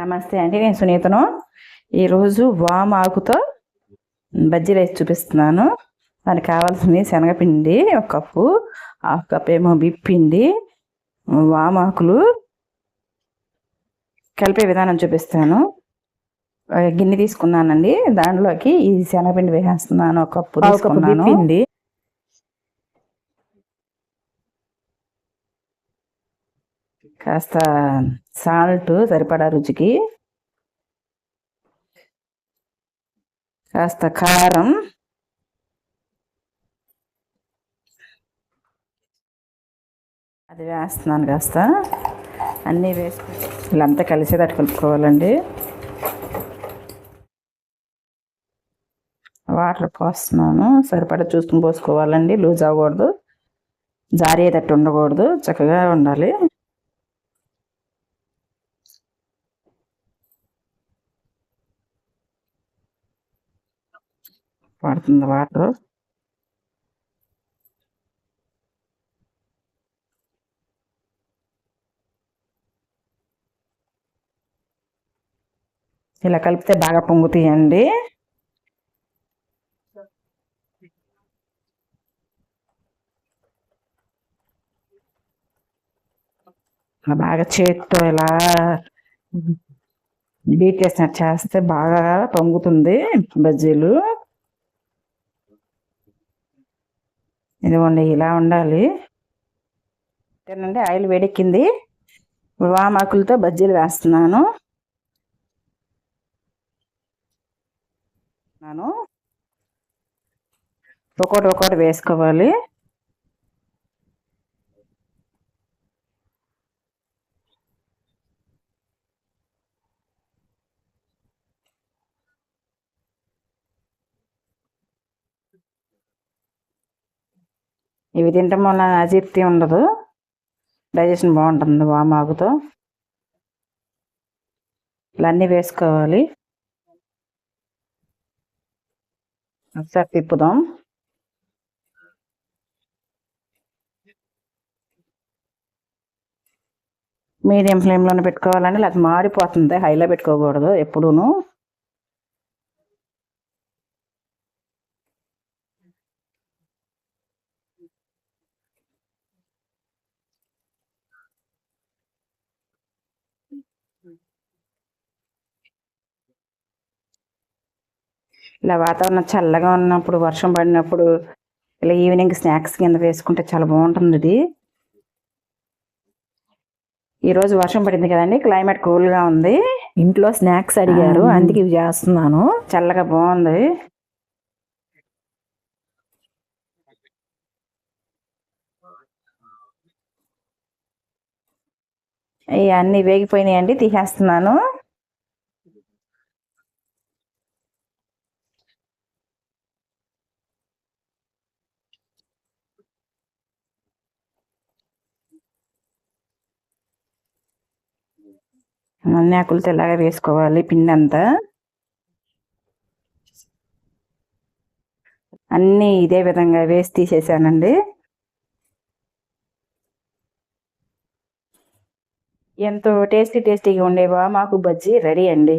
నమస్తే అండి నేను సునీతను. ఈరోజు వామ్ ఆకుతో బజ్జీ రైస్ చూపిస్తున్నాను. దానికి కావాల్సింది శనగపిండి ఒక కప్పు హాఫ్ కప్ ఏమో బిప్పిండి వామ్ ఆకులు. కలిపే విధానం చూపిస్తాను గిన్నె తీసుకున్నానండి. దాంట్లోకి ఈ శనగపిండి వేసేస్తున్నాను ఒక కప్పు తీసుకున్నాను. కాస్త సాల్ట్ సరిపడా రుచికి. కాస్త కారం. అది వేస్తున్నాను కాస్త. అన్నీ వేసి వీళ్ళంతా కలిసేటట్టు కలుపుకోవాలండి వాటర్ పోస్తున్నాను. సరిపడా చూసుకుని పోసుకోవాలండి. లూజ్ అవ్వకూడదు. జారేటట్టు ఉండకూడదు. చక్కగా ఉండాలి. పడుతుంది వాటర్. ఇలా కలిపితే బాగా పొంగుతాయండి. ఇలా బాగా చేతితో ఇలా బీట్ చేసినట్టు చేస్తే బాగా పొంగుతుంది బజ్జీలు. ఇదిగోండి ఇలా ఉండాలి. తినండి ఆయిల్ వేడెక్కింది. ఇప్పుడు వామాకులతో బజ్జీలు వేస్తున్నాను. నేను. ఒక్కోటి ఒక్కోటి వేసుకోవాలి. ఇవి తినటం వల్ల అజీర్తి ఉండదు. డైజెషన్ బాగుంటుంది వామాకుతో ఇలా అన్నీ వేసుకోవాలి. ఒకసారి తిప్పుదాం. మీడియం ఫ్లేమ్లోనే పెట్టుకోవాలండి లేకపోతే మాడిపోతుంది హైలో పెట్టుకోకూడదు ఎప్పుడూను. ఇలా వాతావరణం చల్లగా ఉన్నప్పుడు వర్షం పడినప్పుడు ఇలా ఈవినింగ్ స్నాక్స్ కింద వేసుకుంటే చాలా బాగుంటుంది ఇది. ఈరోజు వర్షం పడింది కదండి క్లైమేట్ కూల్గా ఉంది. ఇంట్లో స్నాక్స్ అడిగారు. అందుకే ఇవి చేస్తున్నాను. చల్లగా బాగుంది. ఇవన్నీ వేగిపోయినాయండి తీసేస్తున్నాను. అన్ని ఆకులతో తెల్లగా వేసుకోవాలి పిండి అంతా అన్నీ ఇదే విధంగా వేసి తీసేసానండి. ఎంతో టేస్టీ టేస్టీగా ఉండేవా మాకు బజ్జీ రెడీ అండి.